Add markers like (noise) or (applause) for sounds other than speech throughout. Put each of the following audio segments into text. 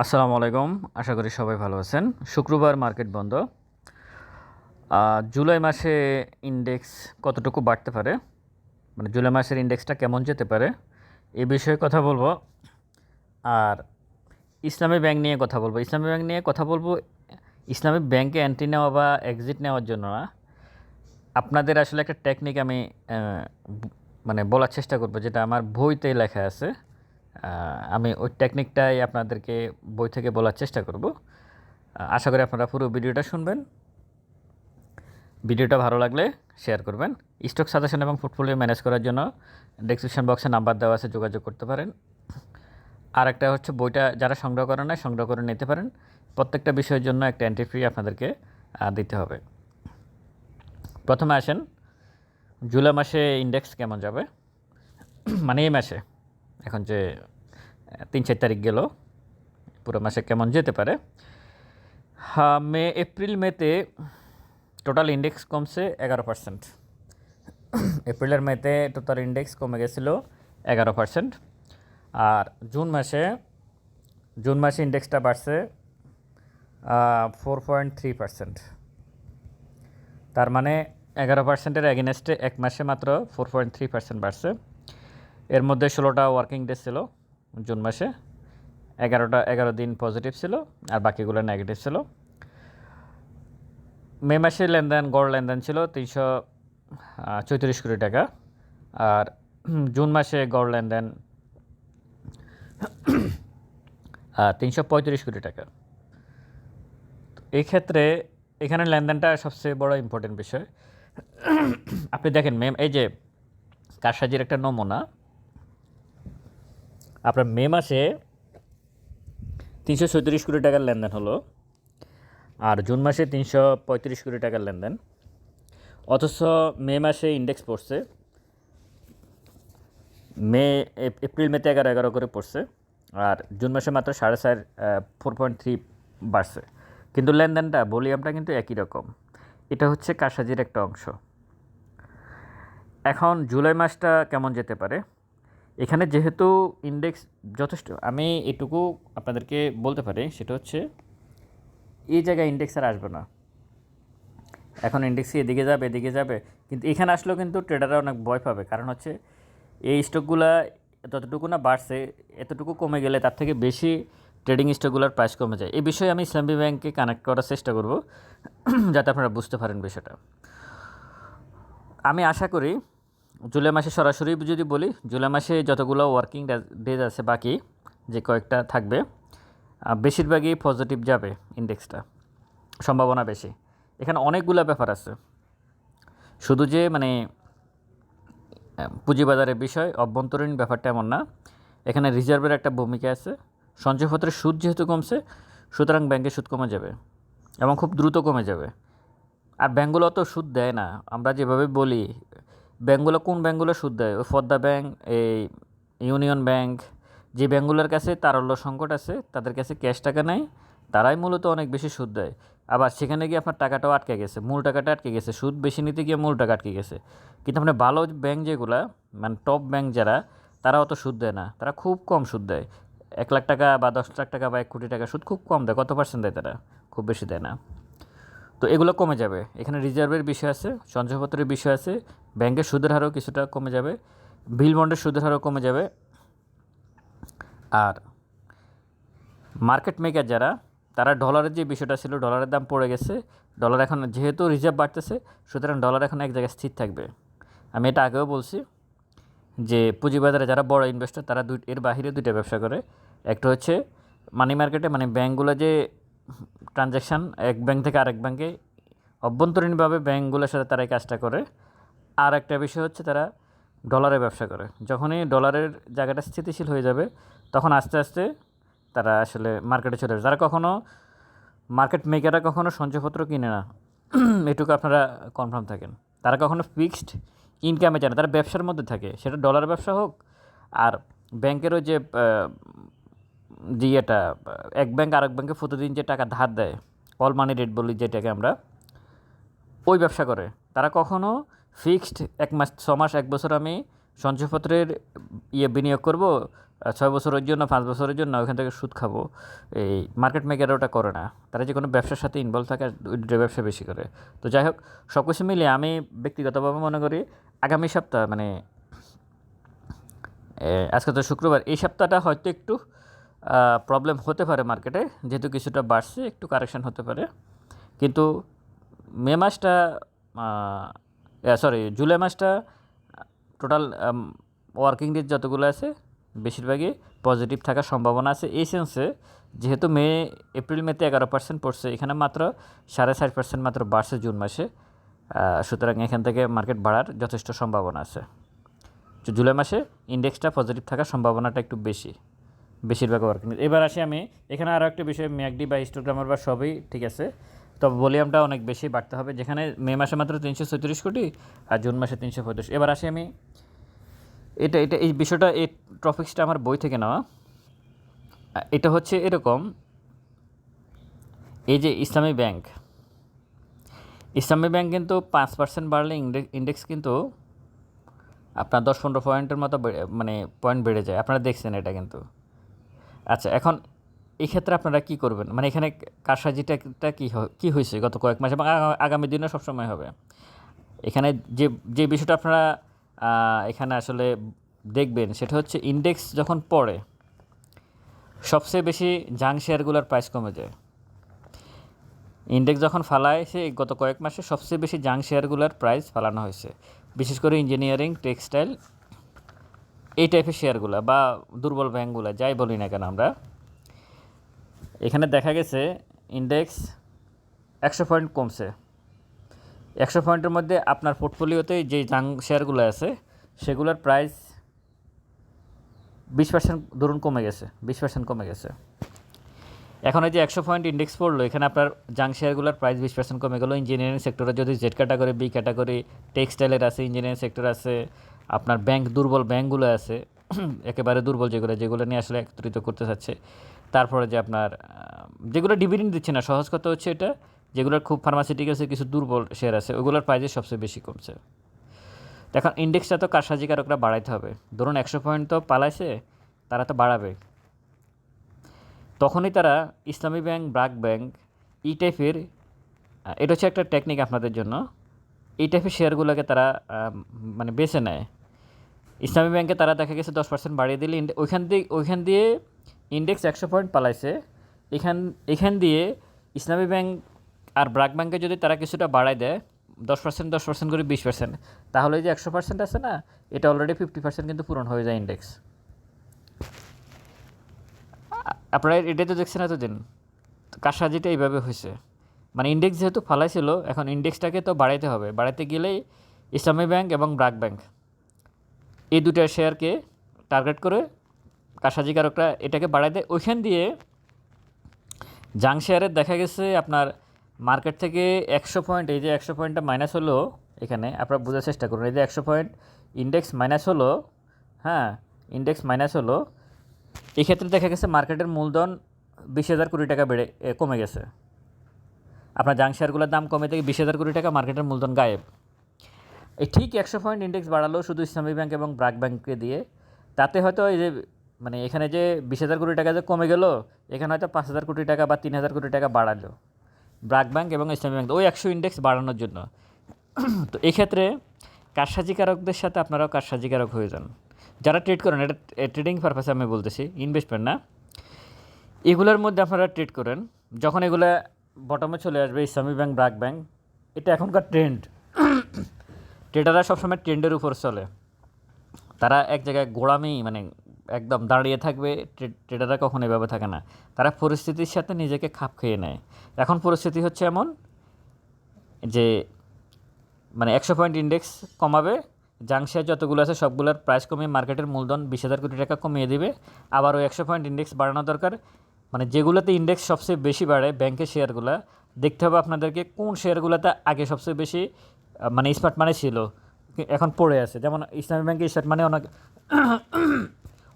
আসসালামু আলাইকুম। আশা করি সবাই ভালো আছেন। শুক্রবার মার্কেট বন্ধ। জুলাই মাসে ইন্ডেক্স কতটুকু বাড়তে পারে? মানে জুলাই মাসের ইন্ডেক্সটা কেমন যেতে পারে? এ বিষয়ে কথা বলব। আর ইসলামী ব্যাংক নিয়ে কথা বলব। ইসলামী ব্যাংক নিয়ে কথা বলব, ইসলামী ব্যাংকে এন্ট্রি নেওয়া বা এক্সিট নেওয়ার জন্য না। আপনাদের আসলে একটা টেকনিক আমি মানে বলার চেষ্টা করব, যেটা আমার বইতে লেখা আছে। আমি ওই টেকনিকটাই আপনাদেরকে বই থেকে বলার চেষ্টা করব। আশা করি আপনারা পুরো ভিডিওটা শুনবেন। ভিডিওটা ভালো লাগলে শেয়ার করবেন। স্টক সাজেশন এবং পোর্টফোলিও ম্যানেজ করার জন্য ডেসক্রিপশন বক্সে নাম্বার দেওয়া আছে, যোগাযোগ করতে পারেন। আর একটা হচ্ছে বইটা যারা সংগ্রহ করে না সংগ্রহ করে নিতে পারেন। প্রত্যেকটা বিষয়ের জন্য একটা এন্ট্রি ফি আপনাদেরকে দিতে হবে। প্রথমে আসেন, জুলাই মাসে ইন্ডেক্স কেমন যাবে? (clears throat) মানে এই মাসে। এখন যে তিন চার তারিখ গেল, পুরো মাসে কেমন যেতে পারে। হ্যাঁ মে, এপ্রিল, মেতে টোটাল ইন্ডেক্স কমছে এগারো পার্সেন্ট এপ্রিলের মেতে টোটাল ইন্ডেক্স কমে গেছিল এগারো পার্সেন্ট আর জুন মাসে জুন মাসে ইন্ডেক্সটা বাড়ছে ফোর পয়েন্ট থ্রি পার্সেন্ট তার মানে এগারো পার্সেন্টের এগেনস্টে এক মাসে মাত্র ফোর পয়েন্ট থ্রি পার্সেন্ট বাড়ছে। এর মধ্যে ষোলোটা ওয়ার্কিং ডে ছিল, জুন মাসে। এগারোটা, এগারো দিন পজিটিভ ছিল, আর বাকিগুলো নেগেটিভ ছিল। মে মাসে লেনদেন, গড় লেনদেন ছিল তিনশো চৌত্রিশ কোটি টাকা। আর জুন মাসে গড় লেনদেন তিনশো পঁয়ত্রিশ কোটি টাকা। এই ক্ষেত্রে এখানে লেনদেনটা সবচেয়ে বড় ইম্পর্টেন্ট বিষয়। আপনি দেখেন মেম এই যে কারসাজির একটা নমুনা আপনার মে মাসে তিনশো চৌত্রিশ কোটি টাকার লেনদেন হলো আর জুন মাসে তিনশো পঁয়ত্রিশ কোটি টাকার লেনদেন। অথচ মে মাসে ইন্ডেক্স পড়ছে। মে, এপ- এপ্রিল, মেতে এগারো এগারো করে পড়ছে। আর জুন মাসে মাত্র সাড়ে চার ফোর পয়েন্ট থ্রি বাড়ছে। কিন্তু লেনদেনটা, ভলিউমটা কিন্তু একই রকম। এটা হচ্ছে কারসাজির একটা অংশ। এখন জুলাই মাসটা কেমন যেতে পারে? এখানে যেহেতু ইন্ডেক্স যথেষ্ট, আমি এটুকু আপনাদেরকে বলতে পারি, সেটা হচ্ছে এই জায়গায় ইন্ডেক্স আর আসবে না। এখন ইন্ডেক্স এদিকে যাবে এদিকে যাবে, কিন্তু এখানে আসলেও কিন্তু ট্রেডাররা অনেক ভয় পাবে, কারণ হচ্ছে এই স্টকগুলা যতটুকু না বাড়ছে, এতটুকু কমে গেলে তার থেকে বেশি ট্রেডিং স্টকগুলোর প্রাইস কমে যায়। এই বিষয়ে আমি ইসলামী ব্যাংকে কানেক্ট করার চেষ্টা করব, যাতে আপনারা বুঝতে পারেন বিষয়টা। আমি আশা করি জুলাই মাসে সরাসরি যদি বলি, জুলাই মাসে যতগুলো ওয়ার্কিং ডেজ আছে বাকি, যে কয়েকটা থাকবে বেশিরভাগই পজিটিভ যাবে ইন্ডেক্সটা সম্ভাবনা বেশি। এখানে অনেকগুলো ব্যাপার আছে। শুধু যে মানে পুঁজিবাজারের বিষয়, অভ্যন্তরীণ ব্যাপারটা এমন না। এখানে রিজার্ভের একটা ভূমিকা আছে। সঞ্চয়পত্রের সুদ যেহেতু কমছে, সুতরাং ব্যাংকের সুদ কমে যাবে এবং খুব দ্রুত কমে যাবে। আর ব্যাঙ্কগুলো তো সুদ দেয় না। আমরা যেভাবে বলি ব্যাঙ্কগুলো কোন ব্যাঙ্কগুলো সুদ দেয়? ওই ফদ্দা ব্যাংক, এই ইউনিয়ন ব্যাংক, যে ব্যাঙ্কগুলোর কাছে তারল্য সংকট আছে, তাদের কাছে ক্যাশ টাকা নেই তারাই মূলত অনেক বেশি সুদ দেয়। আবার সেখানে গিয়ে আপনার টাকাটাও আটকে গেছে, মূল টাকাটা আটকে গেছে, সুদ বেশি নিতে গিয়ে মূল টাকা আটকে গেছে। কিন্তু আপনার ভালো ব্যাংক যেগুলা মানে টপ ব্যাংক যারা, তারা অত সুদ দেয় না। তারা খুব কম সুদ দেয়। এক লাখ টাকা বা দশ লাখ টাকা বা এক কোটি টাকা সুদ খুব কম দেয়। কত পার্সেন্ট দেয় তারা? খুব বেশি দেয় না। তো এগুলো কমে যাবে। এখানে রিজার্ভের বিষয় আছে সঞ্চয়পত্রের বিষয় আছে ব্যাংকের সুদের হারও কিছুটা কমে যাবে, বিল বন্ডের সুদের হারও কমে যাবে। আর মার্কেট মেকার যারা, তারা ডলারের যে বিষয়টা ছিল, ডলারের দাম পড়ে গেছে। ডলার এখন যেহেতু রিজার্ভ বাড়তেছে, সুতরাং ডলার এখন এক জায়গায় স্থির থাকবে। আমি এটা আগেও বলছি যে পুঁজিবাজারে যারা বড় ইনভেস্টর তারা দুই, এর বাহিরে দুইটা ব্যবসা করে। একটা হচ্ছে মানি মার্কেটে মানে ব্যাঙ্কগুলো যে ট্রানজ্যাকশান এক ব্যাংক থেকে আরেক ব্যাংকে অভ্যন্তরীণভাবে ব্যাঙ্কগুলোর সাথে তারা এই কাজটা করে। আর একটা বিষয় হচ্ছে তারা ডলারে ব্যবসা করে। যখনই ডলারের জায়গাটা স্থিতিশীল হয়ে যাবে, তখন আস্তে আস্তে তারা আসলে মার্কেটে চলে যাবে যারা কখনও মার্কেট মেকাররা কখনও সঞ্চয়পত্র কিনে না, (clears throat) এটুকু আপনারা কনফার্ম থাকেন। তারা কখনো ফিক্সড ইনকামে যায় না, তারা ব্যবসার মধ্যে থাকে। সেটা ডলার ব্যবসা হোক আর ব্যাংকেরও যে এটা এক ব্যাংক আরেক ব্যাংকে প্রতিদিন যে টাকা ধার দেয় অল মানি রেট বলি যেটাকে আমরা, ওই ব্যবসা করে। তারা কখনো ফিক্সড এক মাস, ছ মাস, এক বছর আমি সঞ্চয়পত্রের ইয়ে বিনিয়োগ করব ছয় বছরের জন্য, পাঁচ বছরের জন্য ওখান থেকে সুদ খাব। এই মার্কেট মেকার ওটা করে না। তারা যে কোনো ব্যবসার সাথে ইনভলভ থাকে দুটো ব্যবসা বেশি করে। তো যাই হোক, সব কিছু মিলিয়ে আমি ব্যক্তিগতভাবে মনে করি আগামী সপ্তাহ মানে আজকে তো শুক্রবার, এই সপ্তাহটা হয়তো একটু প্রবলেম হতে পারে মার্কেটে যেহেতু কিছুটা বাড়ছে, একটু কারেকশান হতে পারে। কিন্তু মে মাসটা সরি জুলাই মাসটা টোটাল ওয়ার্কিং ডেজ যতগুলো আছে, বেশিরভাগই পজিটিভ থাকার সম্ভাবনা আছে। এই সেন্সে যেহেতু মে এপ্রিল মেতে এগারো পার্সেন্ট পড়ছে, এখানে মাত্র সাড়ে ষাট পার্সেন্ট মাত্র বাড়ছে জুন মাসে। সুতরাং এখান থেকে মার্কেট বাড়ার যথেষ্ট সম্ভাবনা আছে। জুলাই মাসে ইন্ডেক্সটা পজিটিভ থাকার সম্ভাবনাটা একটু বেশি, বেশিরভাগ ওয়ার্কিং এবার আসি আমি, এখানে আরও একটা বিষয় ম্যাকডি বা হিস্টোগ্রামার বা সবই ঠিক আছে। তবে ভলিউমটা অনেক বেশি বাড়তে হবে। যেখানে মে মাসে মাত্র তিনশো ছত্রিশ কোটি আর জুন মাসে তিনশো পঁয়ত্রিশ। এবার আসি আমি, এটা এটা, এই বিষয়টা, এই টপিক্সটা আমার বই থেকে নেওয়া। এটা হচ্ছে এরকম, এই যে ইসলামী ব্যাংক ইসলামী ব্যাংক কিন্তু পাঁচ পার্সেন্ট বাড়লে ইন্ডেক্স কিন্তু আপনার দশ পনেরো পয়েন্টের মতো মানে পয়েন্ট বেড়ে যায়। আপনারা দেখছেন এটা কিন্তু। আচ্ছা এখন এই ক্ষেত্রে আপনারা কি করবেন? মানে এখানে কারসাজিটা কি কি হয়েছে গত কয়েক মাস এবং আগা- আগামী দিনে সবসময় হবে? এখানে যে যে বিষয়টা আপনারা এখানে আসলে দেখবেন সেটা হচ্ছে ইন্ডেক্স যখন পড়ে, সবচেয়ে বেশি জাং শেয়ারগুলোর প্রাইস কমে যায়। ইন্ডেক্স যখন ফালায়, সে গত কয়েক মাসে সবচেয়ে বেশি জাং শেয়ারগুলোর প্রাইস ফালানো হয়েছে। বিশেষ করে ইঞ্জিনিয়ারিং টেক্সটাইল এই টাইপের শেয়ারগুলো বা দুর্বল ব্যাঙ্কগুলো যাই বলি না কেন আমরা এখানে দেখা গেছে ইন্ডেক্স একশো পয়েন্ট কমছে। একশো পয়েন্টের মধ্যে আপনার পোর্টফোলিওতে যে জাং শেয়ারগুলো আছে, সেগুলোর প্রাইস বিশ পার্সেন্ট ধরুন কমে গেছে, বিশ পার্সেন্ট কমে গেছে। এখন এই যে একশো পয়েন্ট ইন্ডেক্স পড়ল, এখানে আপনার জাং শেয়ারগুলোর প্রাইস বিশ পার্সেন্ট কমে গেলো। ইঞ্জিনিয়ারিং সেক্টরে যদি জেড ক্যাটাগরি বি ক্যাটাগরি টেক্সটাইলের আছে ইঞ্জিনিয়ারিং সেক্টর আছে, আপনার ব্যাংক দুর্বল ব্যাংকগুলো আছে, (clears throat) একেবারে দুর্বল যেগুলো যেগুলো নিয়ে আসলে একত্রিত করতে চাচ্ছে। তারপরে যে আপনার যেগুলো ডিভিডেন্ড দিচ্ছে না, সহজ কথা হচ্ছে এটা, যেগুলোর খুব ফার্মাসিউটিক্যালসে কিছু দুর্বল শেয়ার আছে, ওগুলোর প্রাইজে সবচেয়ে বেশি কমছে। তো এখন ইন্ডেক্সটা তো কারসাজিকারকরা বাড়াইতে হবে। ধরুন, একশো পয়েন্ট তো পালাইছে, তারা তো বাড়াবে। তখনই তারা ইসলামী ব্যাংক, ব্রাক ব্যাংক এই টাইপের এটা হচ্ছে একটা টেকনিক আপনাদের জন্য। এই টাইপের শেয়ারগুলোকে তারা মানে বেছে নেয়। ইসলামী ব্যাংকে তারা দেখা গেছে দশ পার্সেন্ট বাড়িয়ে দিলে, ওইখান দিয়ে ওইখান দিয়ে ইন্ডেক্স একশো পয়েন্ট পালাইছে। এখান এখান দিয়ে ইসলামী ব্যাংক আর ব্রাক ব্যাংকে যদি তারা কিছুটা বাড়ায় দেয়, দশ পার্সেন্ট দশ পার্সেন্ট করে বিশ পার্সেন্ট তাহলে যে একশো পার্সেন্ট আছে না, এটা অলরেডি ফিফটি পার্সেন্ট কিন্তু পূরণ হয়ে যায় ইন্ডেক্স। আপনারা এটাই তো দেখছেন এতদিন, কারসাজিটা এইভাবে হয়েছে। মানে ইন্ডেক্স যেহেতু ফালাইছিল, এখন ইন্ডেক্সটাকে তো বাড়াইতে হবে। বাড়াইতে গেলেই ইসলামী ব্যাংক এবং ব্রাক ব্যাংক, এই দুটা শেয়ারকে টার্গেট করে কারসাজিকারকরা এটাকে বাড়াই দেয়। ওইখান দিয়ে জাং শেয়ারের দেখা গেছে আপনার মার্কেট থেকে একশো পয়েন্ট, এই যে একশো পয়েন্টটা মাইনাস হলো এখানে, আপনারা বোঝার চেষ্টা করুন, এই যে একশো পয়েন্ট, ইন্ডেক্স মাইনাস হলো হ্যাঁ ইন্ডেক্স মাইনাস হলো এক্ষেত্রে দেখা গেছে মার্কেটের মূলধন বিশ হাজার কোটি টাকা বেড়ে কমে গেছে। আপনার জাং শেয়ারগুলোর দাম কমে থেকে বিশ হাজার কোটি টাকা মার্কেটের মূলধন গায়েব। এই ঠিক একশো পয়েন্ট ইন্ডেক্স বাড়ালো শুধু ইসলামী ব্যাংক এবং ব্রাক ব্যাংককে দিয়ে। তাতে হয়তো এই যে মানে এখানে যে বিশ হাজার কোটি টাকা যে কমে গেল, এখানে হয়তো পাঁচ হাজার কোটি টাকা বা তিন হাজার কোটি টাকা বাড়ালো। ব্রাক ব্যাংক এবং ইসলামী ব্যাংক, ওই একশো ইন্ডেক্স বাড়ানোর জন্য। (clears throat) তো এক্ষেত্রে কারসাজিকারকদের সাথে আপনারাও কারসাজিকারক হয়ে যান। যারা ট্রেড করেন, এটা ট্রেডিং পারপাসে আমি বলতেছি ইনভেস্টমেন্ট না। এগুলোর মধ্যে আপনারা ট্রেড করেন, যখন এগুলো বটমে চলে আসবে, ইসলামী ব্যাংক ব্রাক ব্যাংক, এটা এখনকার ট্রেন্ড ট্রেডাররা (clears throat) সবসময় ট্রেন্ডের উপর চলে। তারা এক জায়গায় গোড়ামি মানে একদম দাঁড়িয়ে থাকবে, ট্রে- ট্রেডাররা কখনো এভাবে থাকে না। তারা পরিস্থিতির সাথে নিজেকে খাপ খেয়ে নেয়। এখন পরিস্থিতি হচ্ছে এমন যে মানে একশো পয়েন্ট ইন্ডেক্স কমাবে জাং শেয়ার যতগুলো আছে সবগুলোর প্রাইস কমিয়ে মার্কেটের মূলধন বিশ হাজার কোটি টাকা কমিয়ে দিবে। আবার ওই একশো পয়েন্ট ইন্ডেক্স বাড়ানো দরকার। মানে যেগুলোতে ইন্ডেক্স সবচেয়ে বেশি বাড়ে ব্যাংকের শেয়ারগুলো, দেখতে হবে আপনাদেরকে কোন শেয়ারগুলোতে আগে সবচেয়ে বেশি মানে স্মার্ট মানে ছিল। এখন পড়ে আছে। যেমন ইসলামী ব্যাংকে স্মার্ট মানে অনেক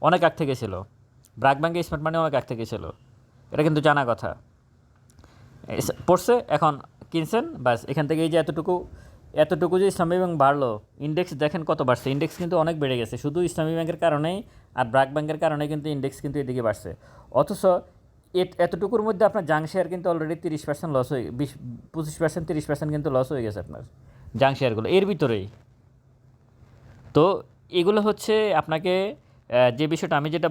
অনেক আগ থেকে ছিল। ব্রাক ব্যাংকে স্মার্ট মানে অনেক আগ থেকে ছিল। এটা কিন্তু জানা কথা। পড়ছে, এখন কিনছেন, ব্যাস, এখান থেকে এই যে এতটুকু এতটুকু যে ইসলামী ব্যাংক বাড়লো ইন্ডেক্স দেখেন কত বাড়ছে। ইন্ডেক্স কিন্তু অনেক বেড়ে গেছে। শুধু ইসলামী ব্যাংকের কারণেই আর ব্রাক ব্যাংকের কারণে কিন্তু ইন্ডেক্স কিন্তু এদিকে বাড়ছে। অথচ এত- এতটুকুর মধ্যে আপনার জাং শেয়ার কিন্তু অলরেডি তিরিশ পার্সেন্ট লস হয়ে, বিশ, পঁচিশ পার্সেন্ট তিরিশ পার্সেন্ট কিন্তু লস হয়ে গেছে আপনার জাং শেয়ারগুলো এর ভিতরেই। তো এগুলো হচ্ছে আপনাকে যে বিষয়টা আমি যেটা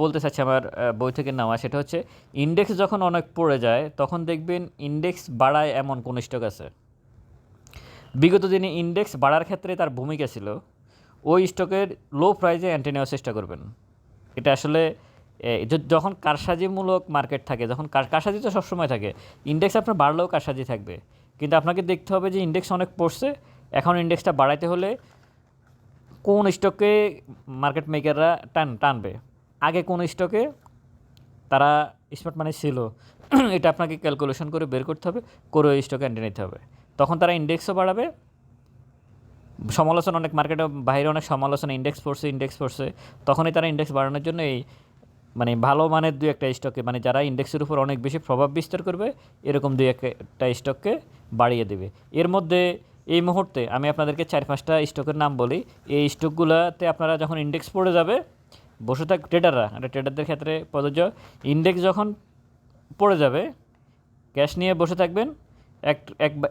বলতে চাচ্ছি আমার বই থেকে নেওয়া, সেটা হচ্ছে ইন্ডেক্স যখন অনেক পড়ে যায়, তখন দেখবেন ইন্ডেক্স বাড়ায় এমন কোন স্টক আছে। বিগত দিনে ইন্ডেক্স বাড়ার ক্ষেত্রে তার ভূমিকা ছিল, ওই স্টকের লো প্রাইজে অ্যান্টি নেওয়ার চেষ্টা করবেন। এটা আসলে যখন কারসাজিমূলক মার্কেট থাকে, যখন কার- কারসাজি তো সবসময় থাকে ইন্ডেক্স আপনার বাড়লেও কারসাজি থাকবে। কিন্তু আপনাকে দেখতে হবে যে ইন্ডেক্স অনেক পড়ছে, এখন ইন্ডেক্সটা বাড়াইতে হলে কোন স্টকে মার্কেট মেকাররা টান, টানবে? আগে কোন স্টকে তারা স্মার্ট মানি ছিল, (clears throat) এটা আপনাকে ক্যালকুলেশন করে বের করতে হবে, করে ওই স্টকে এন্ট্রি নিতে হবে। তখন তারা ইন্ডেক্সও বাড়াবে। সমালোচনা অনেক মার্কেটে বাইরে অনেক সমালোচনা ইন্ডেক্স পড়ছে ইন্ডেক্স পড়ছে। তখনই তারা ইন্ডেক্স বাড়ানোর জন্য এই মানে ভালো মানের দুই একটা স্টকে মানে যারা ইন্ডেক্সের উপর অনেক বেশি প্রভাব বিস্তার করবে, এরকম দুই একটা স্টককে বাড়িয়ে দেবে। এর মধ্যে এই মুহূর্তে আমি আপনাদেরকে চার পাঁচটা স্টকের নাম বলি। এই স্টকগুলোতে আপনারা যখন ইন্ডেক্স পড়ে যাবে, বসে থাক ট্রেডাররা এটা ট্রেডারদের ক্ষেত্রে প্রযোজ্য। ইন্ডেক্স যখন পড়ে যাবে ক্যাশ নিয়ে বসে থাকবেন। এক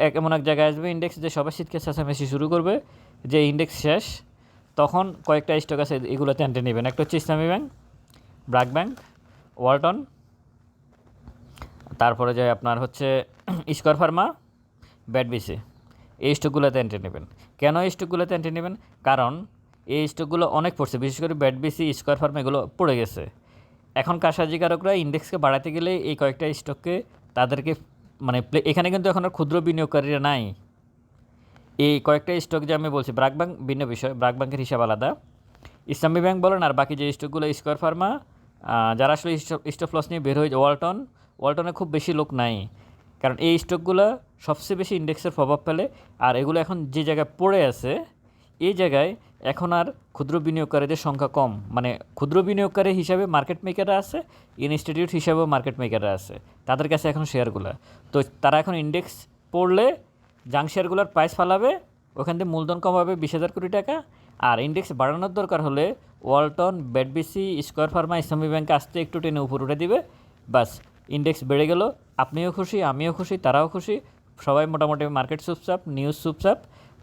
এক এমন এক জায়গায় আসবে ইন্ডেক্স যে সবাই শীতকে চেঁচামেচি শুরু করবে, যে ইন্ডেক্স শেষ, তখন কয়েকটা স্টক আছে এগুলোতে এন্ট্রি নেবেন। একটা হচ্ছে ইসলামী ব্যাংক, ব্র্যাক ব্যাংক, ওয়ালটন, তারপরে যে আপনার হচ্ছে (clears throat) স্কোয়ার ফার্মা ব্যাডবিসি এই স্টকগুলোতে এন্ট্রি নেবেন। কেন এই স্টকগুলোতে এন্ট্রি নেবেন? কারণ এই স্টকগুলো অনেক পড়ছে, বিশেষ করে ব্যাডবিসি স্কোয়ার ফার্মা এগুলো পড়ে গেছে। এখন কারসাজিকারকরা ইন্ডেক্সকে বাড়াতে গেলে এই কয়েকটা স্টককে তাদেরকে মানে এখানে কিন্তু এখন আর ক্ষুদ্র বিনিয়োগকারীরা নাই। এই কয়েকটা স্টক যে আমি বলছি, ব্রাক ব্যাংক ভিন্ন বিষয়, ব্রাক ব্যাংকের হিসাব আলাদা। ইসলামী ব্যাংক বলেন আর বাকি যে স্টকগুলো, স্কোয়ার ফার্মা যারা আসলে স্টপ লস নিয়ে বের হয়ে, ওয়ালটন, ওয়ালটনে খুব বেশি লোক নাই। কারণ এই স্টকগুলো সবচেয়ে বেশি ইন্ডেক্সের প্রভাব ফেলে। আর এগুলো এখন যে জায়গায় পড়ে আছে, এই জায়গায় এখন আর ক্ষুদ্র বিনিয়োগকারীদের সংখ্যা কম। মানে ক্ষুদ্র বিনিয়োগকারী হিসাবে মার্কেট মেকাররা আছে ইনস্টিটিউট হিসাবেও মার্কেট মেকাররা আছে। তাদের কাছে এখন শেয়ারগুলো তো তারা এখন ইন্ডেক্স পড়লে জাং শেয়ারগুলোর প্রাইস ফালাবে, ওখান থেকে মূলধন কমাবে বিশ হাজার কোটি টাকা। আর ইন্ডেক্স বাড়ানোর দরকার হলে ওয়ালটন বেডবিসি স্কোয়ার ফার্মা ইসলামী ব্যাংকে আসতে একটু টেনে উপর উঠে দিবে। বাস ইন্ডেক্স বেড়ে গেল। আপনিও খুশি, আমিও খুশি, তারাও খুশি। সবাই মোটামুটি মার্কেট সুপসাপ নিউজ সুপসাপ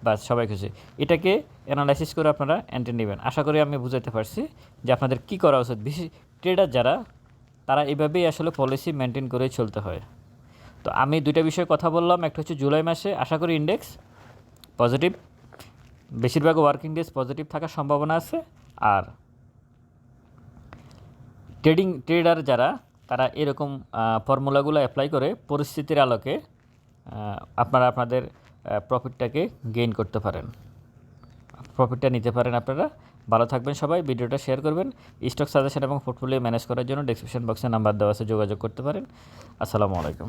বাস সবাই খুশি। এটাকে অ্যানালাইসিস করে আপনারা এন্ট্রি নেবেন। আশা করি আমি বুঝাতে পারছি যে আপনাদের কী করা উচিত। বিশেষ ট্রেডার যারা, তারা এভাবেই আসলে পলিসি মেনটেন করে চলতে হয়। তো আমি দুইটা বিষয়ে কথা বললাম, একটা হচ্ছে জুলাই মাসে। আশা করি ইন্ডেক্স পজিটিভ বেশিরভাগ ওয়ার্কিং ডেজ পজিটিভ থাকার সম্ভাবনা আছে। আর ট্রেডিং ট্রেডার যারা, তারা এরকম ফর্মুলাগুলো অ্যাপ্লাই করে পরিস্থিতির আলোকে আপনারা আপনাদের প্রফিটটাকে গেইন করতে পারেন। প্রফিটটা নিতে পারেন আপনারা। ভালো থাকবেন সবাই, ভিডিওটা শেয়ার করবেন। স্টক সাজেশন এবং পোর্টফোলিও ম্যানেজ করার জন্য ডিসক্রিপশন বক্সে নাম্বার দেওয়া আছে, যোগাযোগ করতে পারেন। আসসালামু আলাইকুম।